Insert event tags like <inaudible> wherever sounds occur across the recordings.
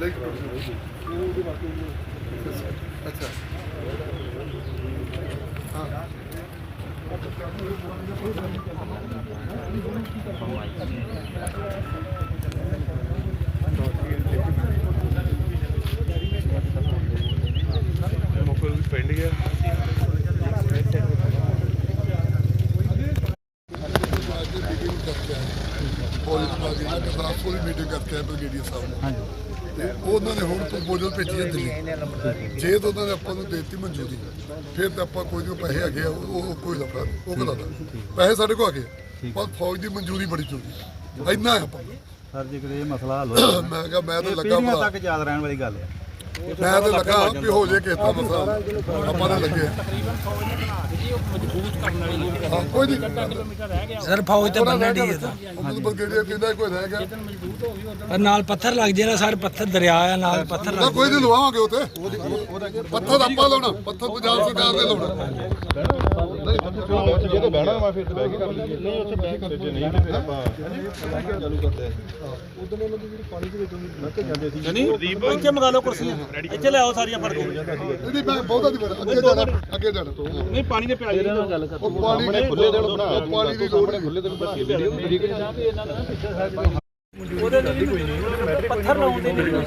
Leg ਅੱਛਾ। ਹਾਂ। ਮੋਕਲ ਪਿੰਡ ਗਿਆ। ਪੁਲਿਸ ਵਾਲੀ ਨਾ ਗੁਰਦਾਸਪੁਰ ਦੀ ਮੀਟਿੰਗ ਕਰਕੇ ਆਏ ਬ੍ਰਿਗੇਡੀਅਰ ਸਾਹਿਬ ਨੇ ਤੇ ਉਹਨਾਂ ਨੇ ਹੁਣ ਪ੍ਰਪੋਜ਼ਲ ਭੇਜੀ ਹੈ ਦਿੱਲੀ ਜੇ ਤਾਂ ਉਹਨਾਂ ਨੇ ਆਪਾਂ ਨੂੰ ਦੇਤੀ ਮਨਜ਼ੂਰੀ ਫਿਰ ਤਾਂ ਆਪਾਂ ਕੋਈ ਨਹੀਂ ਪੈਸੇ ਹੈਗੇ ਆ ਉਹ ਉਹ ਕੋਈ ਲਫੜਾ ਉਹ ਕਰਾ ਦਾ ਪੈਸੇ ਸਾਡੇ ਕੋਲ ਆ ਗਏ ਪਰ ਫੌਜ ਦੀ ਮਨਜ਼ੂਰੀ ਬੜੀ ਜ਼ਰੂਰੀ ਇੰਨਾ ਹੈ ਆਪਾਂ ਸਰ ਜੇਕਰ ਇਹ ਮਸਲਾ ਹੱਲ <coughs> ਹੋ ਮੈਂ ਕਿਹਾ ਮੈਂ ਤਾਂ ਲੱਗਾ ਪੀੜ੍ਹੀਆਂ ਤੱਕ ਯਾਦ ਰਹਿਣ ਵਾਲੀ ਗੱਲ ਹੈ। ਮੈਂ ਤਾਂ ਲੱਗਾ ਵੀ ਹੋ ਜੇ ਕਿਸੇ ਦਾ ਮਸਲਾ ਆਪਾਂ ਨੇ ਲੱਗੇ। ਹਾਂ ਕੋਈ ਨਹੀਂ। ਸਰ ਫੌਜ ਤਾਂ ਬੰਨਣ ਦੀ ਹੈ ਤਾਂ। ਬਰਗੇਡੀਅਰ ਕਹਿੰਦਾ ਕੋਈ ਰਹਿ ਗਿਆ। ਪਰ ਨਾਲ ਪੱਥਰ ਲੱਗ ਜੇ ਨਾ ਸਰ ਪੱਥਰ ਦਰਿਆ ਆ ਨਾਲ ਪੱਥਰ ਲੱਗ ਕੋਈ ਨਹੀਂ ਲਵਾਵਾਂਗੇ ਉਤੇ ਪੱਥਰ ਆਪਾਂ ਲਾਉਣਾ ਪੱਥਰ ਪੰਜਾਬ ਸਰਕਾਰ ਨੇ ਲਾਉਣਾ। ਜੇ। ਤਾਂ ਬਹਿਣਾ ਵਾ ਫਿਰ ਤੇ ਬਹਿ ਕੇ ਕਰ ਲਈਏ। ਨਹੀਂ ਉੱਥੇ ਬਹਿ ਕੇ ਜੇ ਨਹੀਂ ਤੇ ਫਿਰ ਆਪਾਂ ਚਾਲੂ ਕਰਦੇ ਆ। ਉਦੋਂ ਉਹਨਾਂ ਦੀ ਜਿਹੜੀ ਪਾਣੀ ਦੇ ਵਿੱਚ ਲੱਗ ਕੇ ਜਾਂਦੇ ਸੀ। ਜਨੀ ਇੱਥੇ ਮੰਗਾ ਲਓ ਕੁਰਸੀਆਂ। ਇੱਥੇ ਲਿਆਓ ਸਾਰੀਆਂ ਫੜ ਕੇ। ਨਹੀਂ ਮੈਂ ਬਹੁਤਾ ਬੜਾ ਅੱਗੇ ਜਾਣਾ ਅੱਗੇ ਜਾਣਾ। ਨਹੀਂ ਪਾਣੀ ਦੇ ਪਿਆਲੇ ਨਾਲ ਗੱਲ ਕਰ ਉਹ ਪਾਣੀ ਆਪਣੇ ਖੁੱਲੇ ਦਿਨ ਬਣਾ। ਪਾਣੀ ਦੀ ਲੋੜ ਨਹੀਂ। ਖੁੱਲੇ ਦਿਨ ਬਣਾ ਵੀਡੀਓ ਠੀਕ ਹੈ ਪੱਥਰ ਲਾਉਣ ਦੇ ਨਹੀਂ।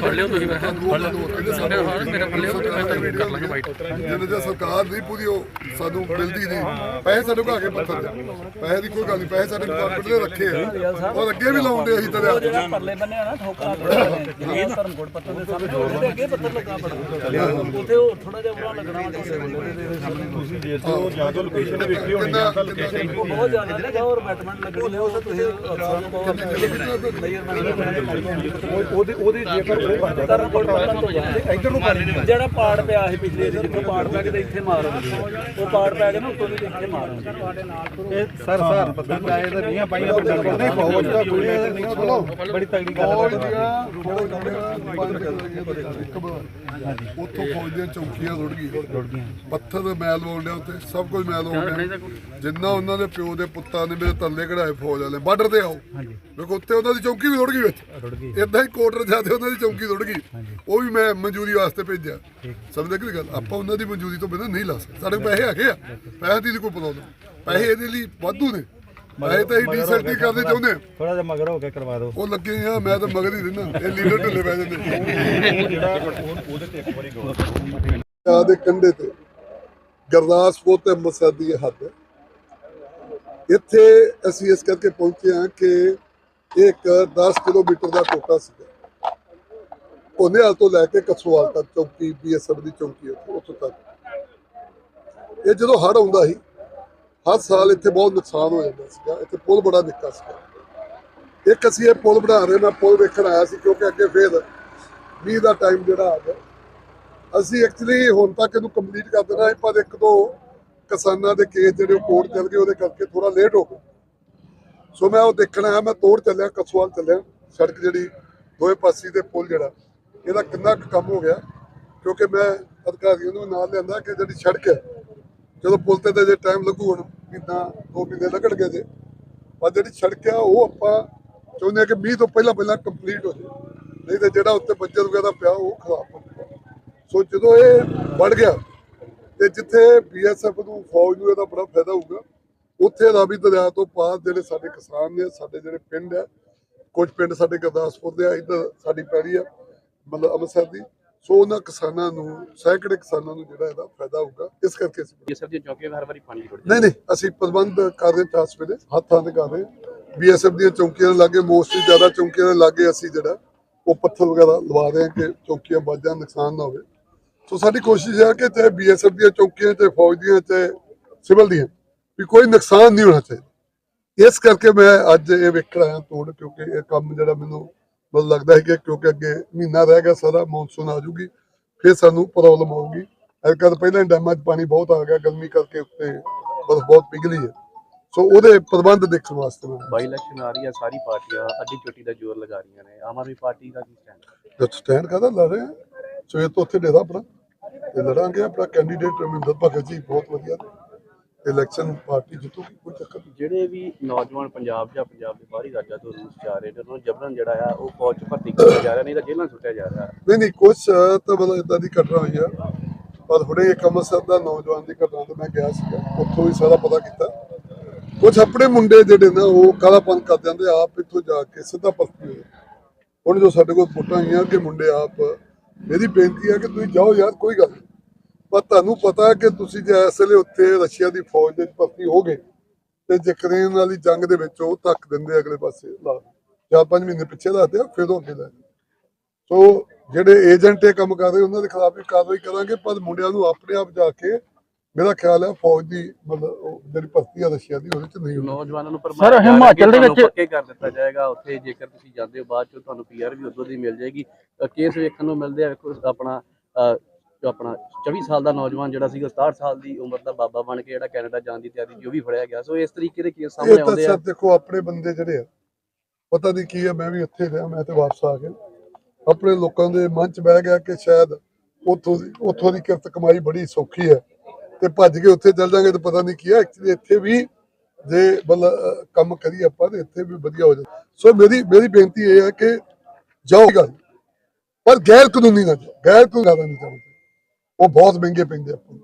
ਫੜ ਲਿਓ ਤੁਸੀਂ ਫੜ ਲਿਓ ਸਾਡੇ ਹਾਲ ਮੇਰੇ ਫੜ ਲਿਓ ਮੈਂ ਤਾਂ ਕਰ ਲਾਂਗੇ ਬਾਈਟ ਜਿੰਨੇ ਜੇ ਸਰਕਾਰ ਨਹੀਂ ਪੂਰੀ ਉਹ ਸਾਨੂੰ ਮਿਲਦੀ ਨਹੀਂ। ਪੈਸੇ ਸਾਡੇ ਕੋਲ ਆ ਗਏ ਪੱਥਰ ਦੇ। ਪੈਸੇ ਦੀ ਕੋਈ ਗੱਲ ਨਹੀਂ ਪੈਸੇ ਸਾਡੇ ਡਿਪਾਰਟਮੈਂਟ ਨੇ ਰੱਖੇ ਆ। ਉਹ ਅੱਗੇ ਵੀ ਲਾਉਂਦੇ ਅਸੀਂ ਤੇਰੇ ਹੱਥ। ਜਿਹੜਾ ਪਰਲੇ ਬੰਨੇ ਆ ਨਾ ਠੋਕਰਾ ਬੜਾ ਇਹ ਧਰਮਕੋਟ ਪੱਥਰ ਦੇ ਸਾਹਮਣੇ ਉਹਦੇ ਅੱਗੇ ਪੱਥਰ ਲੱਗਾ ਬੜਾ ਉੱਥੇ ਉਹ ਥੋੜਾ ਜਿਹਾ ਬੁਰਾ ਲੱਗਣਾ ਕਿਸੇ ਵੇਲੇ ਦੇ ਸਾਹਮਣੇ ਤੁਸੀਂ ਜੇ ਤੋਂ ਜਾਂ ਤਾਂ ਲੋਕੇਸ਼ਨ ਤੇ ਵੇਖੀ ਹੋਣੀ ਕਿੰਨਾ ਜਾਂ ਤਾਂ ਲੋਕੇਸ਼ਨ ਉਹ ਬਹੁਤ ਜ਼ਿਆਦਾ ਜਿਹੜਾ ਔਰ ਬੈਟਮੈਂਟ ਲੱਗਣੀ ਉਹ ਤਾਂ ਤੁਸੀਂ ਉਹਦੀ ਉਹਦੀ ਜੇਕਰ ਉਹ ਬੰਦਾ ਇੱਧਰ ਨੂੰ ਪਾਣੀ ਜਿਹੜਾ ਪਾੜ ਪਿਆ ਸੀ ਪਿਛਲੇ ਦੀ ਜਿੱਥੋਂ ਪਾੜ ਪੈ ਕੇ ਤੇ ਇੱਥੇ ਮਾਰ ਉਹ ਪਾੜ ਪੈ ਕੇ ਨਾ ਉੱਤੋਂ ਦੀ ਇੱਥੇ ਮਾਰ ਇਹ ਸਰ ਸਰ ਪਤਾ ਚਾਹੇ ਤਾਂ ਨਹੀਂ ਪਾਈਆਂ ਪਰ ਨਹੀਂ ਫੌਜ ਦਾ ਕੋਈ ਨਹੀਂ ਸੁਣੋ। ਬੜੀ ਤਗੜੀ ਗੱਲ ਹੈ। ਉੱਥੋਂ ਫੌਜ ਦੀਆਂ ਚੌਕੀਆਂ ਰੁੜ ਗਈਆਂ। ਪੱਥਰ ਦੇ ਮੈਲ ਹੋਣ ਡਿਆ ਉੱਤੇ ਸਭ ਕੁਝ ਮੈਲ ਹੋਣ ਡਿਆ। ਜਿੰਨਾ ਉਹਨਾਂ ਦੇ ਪਿਓ ਦੇ ਪੁੱਤਾਂ ਨੇ ਮੇਰੇ ਤਰਲੇ ਕਢਾਏ ਫੌਜ ਵਾਲੇ ਬਾਰਡਰ ਤੇ ਆਓ। ਵੇਖੋ ਉੱਤੇ ਉਹਨਾਂ ਦੀ ਚੌਕੀ ਵੀ ਰੁੜ ਗਈ ਵਿੱਚ। ਰੁੜ ਗਈ। ਇਦਾਂ ਹੀ ਕੋਟਰ ਜਾਂਦੇ ਉਹਨਾਂ ਦੀ ਚੌਕੀ ਰੁੜ ਗਈ। ਉਹ ਵੀ ਮੈਂ ਮਨਜ਼ੂਰੀ ਵਾਸਤੇ ਭੇਜਿਆ। ਸਮਝਦੇ ਕਿ ਗੱਲ? ਆਪਾਂ ਉਹਨਾਂ ਦੀ ਮਨਜ਼ੂਰੀ ਤੋਂ ਬਿਨਾਂ ਨਹੀਂ ਲਾ ਸਕਦੇ। ਸਾਡੇ ਪੈਸੇ ਹੈਗੇ ਆ। ਪੈਸੇ ਦੀ ਕੋਈ ਪ੍ਰੋਬਲਮ ਪੈਸੇ ਇਹਦੇ ਲਈ ਵਾਧੂ ਨੇ। ਪੈਸੇ ਤਾਂ ਹੀ ਡੀਸੈਂਟੀ ਕਰਦੇ ਚਾਹੁੰਦੇ ਆ। ਥੋੜਾ ਜਿਹਾ ਮਗਰ ਹੋ ਕੇ ਕਰਵਾ ਦਿਓ। ਉਹ ਲੱਗੇ ਆ ਮੈਂ ਤਾਂ ਮਗਰ ਹੀ ਰਹਿਣਾ ਇਹ ਲੀਡਰ ਢਿੱਲੇ ਪੈ ਜਾਂਦੇ। ਉਹ ਜਿਹੜਾ ਉਹ- ਉਹਦੇ ਤੇ ਇੱਕ ਵਾਰੀ ਗੌਰ ਆ ਦੇ ਕੰਢੇ ਤੇ ਗਰਦਾਸਪੁਰ ਤੇ ਅੰਮ੍ਰਿਤਸਰ ਦੀ ਇਹ ਹੱਦ ਇੱਥੇ ਅਸੀਂ ਇਸ ਕਰਕੇ ਪਹੁੰਚੇ ਹਾਂ ਕਿ ਇਹ ਇੱਕ 10 ਕਿਲੋਮੀਟਰ ਦਾ ਟੋਟਾ ਸੀਗਾ। ਉਹਨੇਵਾਲ ਤੋਂ ਲੈ ਕੇ ਕਸੋਵਾਲ ਤੱਕ ਚੌਕੀ, ਬੀਐਸਐਫ ਦੀ ਚੌਕੀ ਉੱਥੋਂ ਤੱਕ। ਇਹ ਜਦੋਂ ਹੜ ਆਉਂਦਾ ਸੀ, ਹਰ ਸਾਲ ਇੱਥੇ ਬਹੁਤ ਨੁਕਸਾਨ ਹੋ ਜਾਂਦਾ ਸੀਗਾ। ਇੱਥੇ ਪੁਲ ਬੜਾ ਨਿੱਕਾ ਸੀਗਾ। ਇੱਕ ਅਸੀਂ ਇਹ ਪੁਲ ਬਣਾ ਰਹੇ ਮੈਂ ਪੁਲ ਵੇਖਣ ਆਇਆ ਸੀ, ਕਿਉਂਕਿ ਅੱਗੇ ਫੇਰ ਮੀਂਹ ਦਾ ਟਾਈਮ ਜਿਹੜਾ ਆ ਗਿਆ। ਅਸੀਂ ਐਕਚੁਅਲੀ ਹੁਣ ਤੱਕ ਇਹਨੂੰ ਕੰਪਲੀਟ ਕਰ ਦੇਣਾ ਪਰ ਇੱਕ ਦੋ ਕਿਸਾਨਾਂ ਦੇ ਕੇਸ ਜਿਹੜੇ ਕੋਰਟ ਚੱਲ ਗਏ, ਉਹਦੇ ਕਰਕੇ ਥੋੜਾ ਲੇਟ ਹੋ ਗਿਆ। ਸੋ ਮੈਂ ਉਹ ਦੇਖਣਾ ਹੈ, ਮੈਂ ਤੋੜ ਚੱਲਿਆ, ਕਸਵਾਲ ਚੱਲਿਆ, ਸੜਕ ਜਿਹੜੀ ਦੋਵੇਂ ਪਾਸੇ ਦੇ ਪੁਲ ਜਿਹੜਾ, ਇਹਦਾ ਕਿੰਨਾ ਕੁ ਕੰਮ ਹੋ ਗਿਆ, ਕਿਉਂਕਿ ਮੈਂ ਅਧਿਕਾਰੀਆਂ ਨੂੰ ਨਾਲ ਲਿਆਂਦਾ ਕਿ ਜਿਹੜੀ ਸੜਕ ਹੈ, ਜਦੋਂ ਪੁਲ ਤੇ ਤਾਂ ਜੇ ਟਾਈਮ ਲੱਗੂ ਹੁਣ ਕਿਦਾਂ ਦੋ ਮਹੀਨੇ ਲੱਗਣਗੇ ਜੇ, ਪਰ ਜਿਹੜੀ ਸੜਕ ਆ, ਉਹ ਆਪਾਂ ਚਾਹੁੰਦੇ ਹਾਂ ਕਿ ਮੀਂਹ ਤੋਂ ਪਹਿਲਾਂ ਪਹਿਲਾਂ ਕੰਪਲੀਟ ਹੋ ਜਾਵੇ ਨਹੀਂ ਤੇ ਜਿਹੜਾ ਉੱਤੇ ਬੱਜਰ ਵਗੈਰਾ ਪਿਆ, ਉਹ ਖਰਾਬ ਹੋ ਗਿਆ ਸੋ ਜਦੋਂ ਇਹ ਵੱਧ ਗਿਆ, ਤੇ ਜਿੱਥੇ ਬੀਐਸਐਫ ਨੂੰ ਫੌਜ ਨੂੰ ਇਹਦਾ ਬੜਾ ਫਾਇਦਾ ਹੋਊਗਾ ਉੱਥੇ ਰਾਵੀ ਦਰਿਆ ਤੋਂ ਪਾਰ ਜਿਹੜੇ ਸਾਡੇ ਕਿਸਾਨ ਨੇ ਸਾਡੇ ਜਿਹੜੇ ਪਿੰਡ ਆ ਕੁਝ ਪਿੰਡ ਸਾਡੇ ਗੁਰਦਾਸਪੁਰ ਦੇ ਆ ਇੱਧਰ ਸਾਡੀ ਪੈੜੀ ਆ ਮਤਲਬ ਅੰਮ੍ਰਿਤਸਰ ਦੀ। ਸੋ ਉਹਨਾਂ ਕਿਸਾਨਾਂ ਨੂੰ ਸੈਂਕੜੇ ਕਿਸਾਨਾਂ ਨੂੰ ਜਿਹੜਾ ਇਹਦਾ ਫਾਇਦਾ ਹੋਊਗਾ ਇਸ ਕਰਕੇ ਅਸੀਂ ਸਭ ਦੀਆਂ ਚੌਕੀਆਂ ਹਰ ਵਾਰੀ ਪਾਣੀ ਰੁੜ ਨਹੀਂ ਨਹੀਂ ਅਸੀਂ ਪ੍ਰਬੰਧ ਕਰ ਰਹੇ ਚਾਸ ਵੇਲੇ ਹੱਥਾਂ ਤੇ ਕਰ ਰਹੇ ਬੀਐਸਐਫ ਦੀਆਂ ਚੌਕੀਆਂ ਦੇ ਲਾਗੇ ਮੋਸਟਲੀ ਜ਼ਿਆਦਾ ਚੌਕੀਆਂ ਦੇ ਲਾਗੇ ਅਸੀਂ ਜਿਹੜਾ ਉਹ ਪੱਥਰ ਵਗੈਰਾ ਲਵਾ ਰਹੇ ਹਾਂ ਕਿ ਚੌਕੀਆਂ ਵੱਜ ਜਾਣ ਨੁਕਸਾਨ ਨਾ ਹੋਵੇ। ਸੋ ਸਾਡੀ ਕੋਸ਼ਿਸ਼ ਹੈ ਕਿ ਚਾਹੇ ਬੀਐਸਐਫ ਦੀਆਂ ਚੌਕੀਆਂ ਚਾਹੇ ਫੌਜ ਦੀਆਂ ਚਾਹੇ ਸਿਵਲ ਦੀਆਂ ਵੀ ਕੋਈ ਨੁਕਸਾਨ ਨਹੀਂ ਹੋਣਾ ਚਾਹੀਦਾ। ਇਸ ਕਰਕੇ ਮੈਂ ਅੱਜ ਇਹ ਵੇਖਣ ਆਇਆ ਤੋੜ ਕਿਉਂਕਿ ਇਹ ਕੰਮ ਜਿਹੜਾ ਮੈਨੂੰ ਮੈਨੂੰ ਲੱਗਦਾ ਹੈ ਕਿ ਕਿਉਂਕਿ ਅੱਗੇ ਮਹੀਨਾ ਰਹਿ ਗਿਆ ਸਾਰਾ ਮੌਨਸੂਨ ਆ ਜੂਗੀ ਫਿਰ ਸਾਨੂੰ ਪ੍ਰੋਬਲਮ ਐਲਕਾ ਤਾਂ ਪਹਿਲਾਂ ਡੈਮਾਂ 'ਚ ਪਾਣੀ ਬਹੁਤ ਆ ਗਿਆ ਗਰਮੀ ਕਰਕੇ ਉੱਤੇ ਬਰਫ਼ ਬਹੁਤ ਪਿਘਲੀ ਹੈ। ਸੋ ਉਹਦੇ ਪ੍ਰਬੰਧ ਦੇਖਣ ਵਾਸਤੇ ਮੈਂ ਬਾਈ ਇਲੈਕਸ਼ਨ ਆ ਰਹੀ ਹੈ ਸਾਰੀ ਪਾਰਟੀਆਂ ਅੱਡੀ ਚੋਟੀ ਦਾ ਜ਼ੋਰ ਲਗਾ ਰਹੀਆਂ ਨੇ। ਆਮ ਆਦਮੀ ਪਾਰਟੀ ਦਾ ਕੀ ਸਟੈਂਡ ਸਟੈਂਡ ਕਰਦਾ ਲੜ ਰਹੇ ਹਾਂ ਸਵੇਰ ਤੋਂ ਉੱਥੇ ਡੇਰਾ ਆਪਣਾ ਤੇ ਲੜਾਂਗੇ ਆਪਣਾ ਕੈਂਡੀਡੇਟ ਰਮਿੰਦਰ ਭਗਤ ਜੀ ਬਹੁਤ ਵਧੀਆ। ਇਲੈਕਸ਼ਨ ਪਾਰਟੀ ਜਿੱਤੂਗੀ ਕੋਈ ਚੱਕਰ ਨਹੀਂ। ਜਿਹੜੇ ਵੀ ਨੌਜਵਾਨ ਪੰਜਾਬ ਜਾਂ ਪੰਜਾਬ ਦੇ ਬਾਹਰੀ ਰਾਜਾਂ ਤੋਂ ਰੂਸ ਜਾ ਰਹੇ ਨੇ ਉਹਨਾਂ ਨੂੰ ਜਬਰਨ ਜਿਹੜਾ ਆ ਉਹ ਫੌਜ 'ਚ ਭਰਤੀ ਕੀਤਾ ਜਾ ਰਿਹਾ ਨਹੀਂ ਤਾਂ ਜੇਲ੍ਹਾਂ ਸੁੱਟਿਆ ਜਾ ਰਿਹਾ। ਨਹੀਂ ਨਹੀਂ ਕੁਛ ਤਾਂ ਮਤਲਬ ਇਦਾਂ ਦੀ ਘਟਨਾ ਹੋਈ ਆ। ਪਰ ਹੁਣੇ ਇੱਕ ਅੰਮ੍ਰਿਤਸਰ ਦਾ ਨੌਜਵਾਨ ਦੀ ਘਟਨਾ ਤੋਂ ਮੈਂ ਗਿਆ ਸੀਗਾ। ਉੱਥੋਂ ਵੀ ਸਾਰਾ ਪਤਾ ਕੀਤਾ। ਕੁਝ ਆਪਣੇ ਮੁੰਡੇ ਜਿਹੜੇ ਨਾ ਉਹ ਕਾਲਾਪਨ ਕਰ ਜਾਂਦੇ ਆਪ ਇੱਥੋਂ ਜਾ ਕੇ ਸਿੱਧਾ ਭਰਤੀ ਹੋਏ। ਹੁਣ ਜੋ ਸਾਡੇ ਕੋਲ ਫੋਟੋਆਂ ਆਈਆਂ ਕਿ ਮੁੰਡੇ ਆਪ ਮੇਰੀ ਬੇਨਤੀ ਹੈ ਕਿ ਤੁਸੀਂ ਜਾਓ ਯਾਰ ਕੋਈ ਗੱਲ ਨਹੀਂ। ਪਰ ਤੁਹਾਨੂੰ ਪਤਾ ਹੈ ਕਿ ਤੁਸੀਂ ਜੇ ਇਸ ਵੇਲੇ ਉੱਥੇ ਰਸ਼ੀਆ ਦੀ ਫੌਜ ਦੇ ਵਿੱਚ ਭਰਤੀ ਹੋਗੇ ਤੇ ਯੂਕਰੇਨ ਵਾਲੀ ਜੰਗ ਦੇ ਵਿੱਚ ਉਹ ਧੱਕ ਦਿੰਦੇ ਅਗਲੇ ਪਾਸੇ ਲਾ ਚਾਰ ਪੰਜ ਮਹੀਨੇ ਪਿੱਛੇ ਲਾਤੇ ਆ ਫਿਰ ਉਹ ਅੱਗੇ ਲੈ। ਸੋ ਜਿਹੜੇ ਏਜੰਟ ਇਹ ਕੰਮ ਕਰ ਰਹੇ ਉਹਨਾਂ ਦੇ ਖਿਲਾਫ ਵੀ ਕਾਰਵਾਈ ਕਰਾਂਗੇ ਪਰ ਮੁੰਡਿਆਂ ਨੂੰ ਆਪਣੇ ਆਪ ਜਾ ਕੇ ਮੇਰਾ ਖਿਆਲ ਹੈ ਫੌਜ ਦੀ ਮਤਲਬ ਉਹ ਜਿਹੜੀ ਭਰਤੀ ਆ ਰਸ਼ੀਆ ਦੀ ਉਹਦੇ ਚ ਨਹੀਂ ਹੋਣੀ। ਨੌਜਵਾਨਾਂ ਨੂੰ ਰਿਹਾ ਹਿਮਾਚਲ ਕਿ ਦੇ ਤੁਹਾਨੂੰ ਵਿੱਚ- ਪੱਕੇ ਕਰ ਦਿੱਤਾ ਜਾਏਗਾ। ਉੱਥੇ ਜੇਕਰ ਤੁਸੀਂ ਜਾਂਦੇ ਹੋ ਬਾਅਦ ਚ ਤੁਹਾਨੂੰ ਪੀਆਰ ਵੀ ਉਦੋਂ ਦੀ ਮਿਲ ਜਾਏਗੀ। ਕੇਸ ਵੇਖਣ ਨੂੰ ਮਿਲਦੇ ਆ ਵੇਖੋ ਆਪਣਾ ਆਪਣਾ 24 ਸਾਲ ਦਾ ਨੌਜਵਾਨ ਜਿਹੜਾ ਸੀਗਾ 67 ਸਾਲ ਦੀ ਉਮਰ ਦਾ ਬਾਬਾ ਬਣ ਕੇ ਜਿਹੜਾ ਕੈਨੇਡਾ ਜਾਣ ਦੀ ਤਿਆਰੀ ਸੀ ਉਹ ਵੀ ਫੜਿਆ ਗਿਆ। ਸੋ ਇਸ ਤਰੀਕੇ ਦੇ ਕੇਸ ਸਾਹਮਣੇ ਆਉਂਦੇ ਆ। ਸਰ ਦੇਖੋ ਆਪਣੇ ਬੰਦੇ ਜਿਹੜੇ ਆ ਪਤਾ ਨਹੀਂ ਕੀ ਆ ਮੈਂ ਵੀ ਇੱਥੇ ਰਿਹਾ ਮੈਂ ਤੇ ਵਾਪਸ ਆ ਗਿਆ। ਆਪਣੇ ਲੋਕਾਂ ਦੇ ਮਨ ਚ ਬਹਿ ਗਿਆ ਕਿ ਸ਼ਾਇਦ ਉੱਥੋਂ ਦੀ ਉੱਥੋਂ ਦੀ ਕਿਰਤ ਕਮਾਈ ਬੜੀ ਸੌਖੀ ਹੈ। ਤੇ ਭੱਜ ਕੇ ਉੱਥੇ ਚੱਲ ਜਾਾਂਗੇ ਤਾਂ ਪਤਾ ਨਹੀਂ ਕੀ ਹੈ ਐਕਚੁਅਲੀ ਇੱਥੇ ਵੀ ਜੇ ਅਹ, ਕੰਮ ਕਰੀਏ ਆਪਾਂ ਤੇ ਇੱਥੇ ਵੀ ਵਧੀਆ ਹੋ ਜਾਏ ਸੋ ਮੇਰੀ ਮੇਰੀ ਬੇਨਤੀ ਇਹ ਹੈ ਕਿ ਜਾਓ। ਗੱਲ ਪਰ ਗੈਰ ਕਾਨੂੰਨੀ ਨਾ ਜਾਓ ਗੈਰ ਕਾਨੂੰਨੀ ਨਹੀਂ ਜਾਣਾ ਉਹ ਬਹੁਤ ਮਹਿੰਗੇ ਪੈਂਦੇ ਆਪਾਂ ਨੂੰ।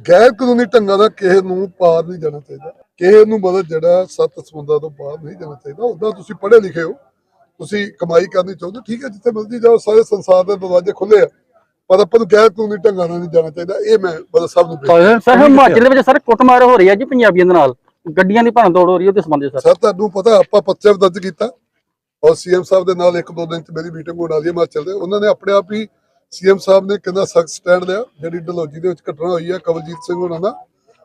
ਗੈਰ ਕਾਨੂੰਨੀ ਢੰਗਾਂ ਦਾ ਕਿਸੇ ਨੂੰ ਪਾਰ ਨਹੀਂ ਜਾਣਾ ਚਾਹੀਦਾ। ਕਿਸੇ ਨੂੰ ਮਤਲਬ ਜਿਹੜਾ ਸੱਤ ਸਮੁੰਦਰਾਂ ਤੋਂ ਪਾਰ ਨਹੀਂ ਜਾਣਾ ਚਾਹੀਦਾ। ਉਦਾਂ ਤੁਸੀਂ ਪੜ੍ਹੇ ਲਿਖੇ ਹੋ। ਤੁਸੀਂ ਕਮਾਈ ਕਰਨੀ ਚਾਹੁੰਦੇ ਠੀਕ ਹੈ ਜਿੱਥੇ ਮਰਜ਼ੀ ਜਾਓ ਸਾਰੇ ਸੰਸਾਰ ਦੇ ਦਰਵਾਜ਼ੇ ਖੁੱਲੇ ਆ। ਪਰ ਆਪਾਂ ਨੂੰ ਗੈਰ ਕਾਨੂੰਨੀ ਢੰਗਾਂ ਨਾਲ ਨਹੀਂ ਜਾਣਾ ਚਾਹੀਦਾ। ਇਹ ਮੈਂ ਮਤਲਬ ਸਭ ਨੂੰ ਬੇਨਤੀ ਸਰ ਹਿਮਾਚਲ ਦੇ ਵਿੱਚ ਸਰ ਕੁੱਟਮਾਰ ਹੋ ਰਹੀ ਹੈ ਜੀ ਪੰਜਾਬੀਆਂ ਦੇ ਨਾਲ। ਗੱਡੀਆਂ ਦੀ ਭੰਨ ਤੋੜ ਹੋ ਰਹੀ ਹੈ ਉਹਦੇ ਸੰਬੰਧ ਵਿੱਚ ਸਰ। ਸਰ ਤੁਹਾਨੂੰ ਪਤਾ ਆਪਾਂ ਵੀ ਦਰਜ ਕੀਤਾ। ਔਰ ਸੀਐਮ ਸਾਹਿਬ ਦੇ ਨਾਲ ਇੱਕ ਦੋ ਦਿਨ ਚ ਮੇਰੀ ਮੀਟਿੰਗ ਹੋਣ ਵਾਲੀ ਹੈ ਹਿਮਾਚਲ ਦੇ। ਉਹਨਾਂ ਨੇ ਆਪਣੇ ਆਪ ਹੀ ਸੀਐਮ ਸਾਹਿਬ ਨੇ ਕਿੰਨਾ ਸਖਤ ਸਟੈਂਡ ਲਿਆ ਜਿਹੜੀ ਡਲਹੌਜੀ ਦੇ ਵਿੱਚ ਘਟਨਾ ਹੋਈ ਹੈ ਕਵਲਜੀਤ ਸਿੰਘ ਉਹਨਾਂ ਦਾ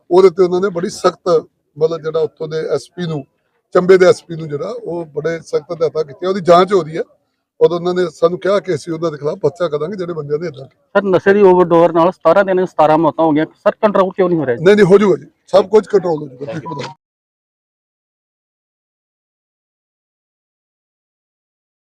ਉਹਦੇ ਤੇ ਉਹਨਾਂ ਨੇ ਬੜੀ ਸਖਤ ਮਤਲਬ ਜਿਹੜਾ ਉੱਥੋਂ ਦੇ ਐਸਪੀ ਨੂੰ ਚੰਬੇ ਦੇ ਐਸਪੀ ਨੂੰ ਜਿਹੜਾ ਉਹ ਬੜੇ ਸਖਤ ਹਦਾਇਤਾਂ ਕੀਤੀਆਂ ਉਹਦੀ ਜਾਂਚ ਹੋ ਰਹੀ ਹੈ। ਔਰ ਉਹਨਾਂ ਨੇ ਸਾਨੂੰ ਕਿਹਾ ਕਿ ਅਸੀਂ ਉਹਨਾਂ ਦੇ ਖਿਲਾਫ ਪਰਚਾ ਕਰਾਂਗੇ ਜਿਹੜੇ ਬੰਦਿਆਂ ਨੇ ਇਦਾਂ ਸਰ ਨਸ਼ੇ ਦੀ ਓਵਰਡੋਰ ਨਾਲ 17 ਦਿਨ 17 ਮੌਤਾਂ ਹੋ ਗਈਆਂ ਸਰ ਕੰਟਰੋਲ ਕਿਉਂ ਨਹੀਂ ਹੋ ਰਿਹਾ ਨਹੀਂ ਨਹੀਂ ਹੋ ਜਾਊਗਾ ਜੀ ਸਭ ਕੁਝ ਕੰਟਰੋਲ ਹੋ ਜਾਊਗਾ